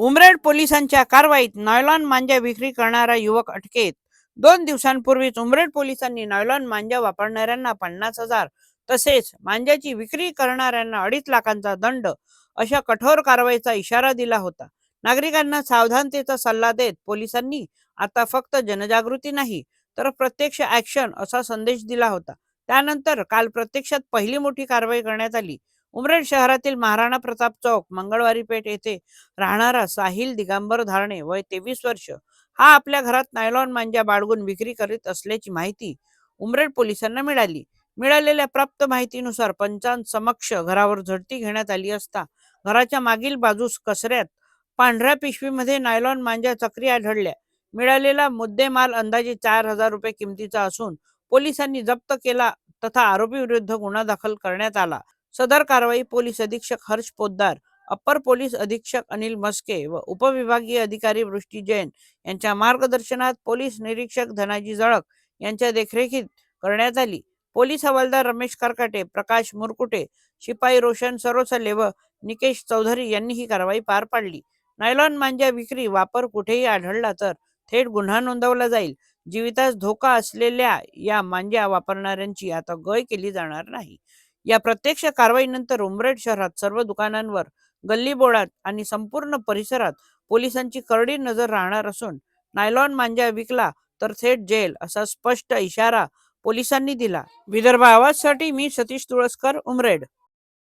उमरेड पोलिसांच्या कारवाईत नॉयलॉन मांजा विक्री करणारा युवक अटकेत. दोन दिवसांपूर्वीच उमरेड पोलिसांनी नॉयलॉन मांजा वापरणाऱ्यांना पन्नास हजार तसेच मांजाची विक्री करणाऱ्यांना अडीच लाखांचा दंड अशा कठोर कारवाईचा इशारा दिला होता. नागरिकांना सावधानतेचा सल्ला देत पोलिसांनी आता फक्त जनजागृती नाही तर प्रत्यक्ष ऍक्शन असा संदेश दिला होता. त्यानंतर काल प्रत्यक्षात पहिली मोठी कारवाई करण्यात आली. उमरेड शहरातील महाराणा प्रताप चौक मंगळवारी पेठ येथे राहणारा साहिल दिगंबर धारणे वय तेवीस वर्ष. हा आपल्या घरात नायलॉन मांजा बाळगून विक्री करीत असल्याची माहिती उमरेड पोलिसांना मिळाली. मिळालेल्या प्राप्त माहितीनुसार पंचांसमक्ष घरावर झडती घेण्यात आली असता घराच्या मागील बाजूस कचऱ्यात पांढऱ्या पिशवीमध्ये नायलॉन मांजा चक्री आढळल्या. मिळालेला मुद्देमाल अंदाजे चार हजार रुपये किमतीचा असून पोलिसांनी जप्त केला तथा आरोपी विरुद्ध गुन्हा दाखल करण्यात आला. सदर कारवाई पोलीस अधीक्षक हर्ष पोद्दार अप्पर पोलीस अधीक्षक अनिल मस्के व उपविभागीय अधिकारी वृष्टी जैन यांच्या मार्गदर्शनात पोलीस निरीक्षक धनाजी जळक यांच्या देखरेखीत करण्यात आली. पोलीस हवालदार रमेश करकाटे प्रकाश मुरकुटे शिपाई रोशन सरोसले व निकेश चौधरी यांनी ही कारवाई पार पाडली. नायलॉन मांजा विक्री वापर कुठेही आढळला तर थेट गुन्हा नोंदवला जाईल. जीवितास धोका असलेल्या या मांजा वापरणाऱ्यांची आता गय केली जाणार नाही. या प्रत्यक्ष कारवाईनंतर उमरेड शहरात सर्व दुकानांवर गल्लीबोळात आणि संपूर्ण परिसरात पोलिसांची करडी नजर राहणार असून नायलॉन मांजा विकला तर थेट जेल असा स्पष्ट इशारा पोलिसांनी दिला. विदर्भ आवाजसाठी मी सतीश तुळसकर उमरेड.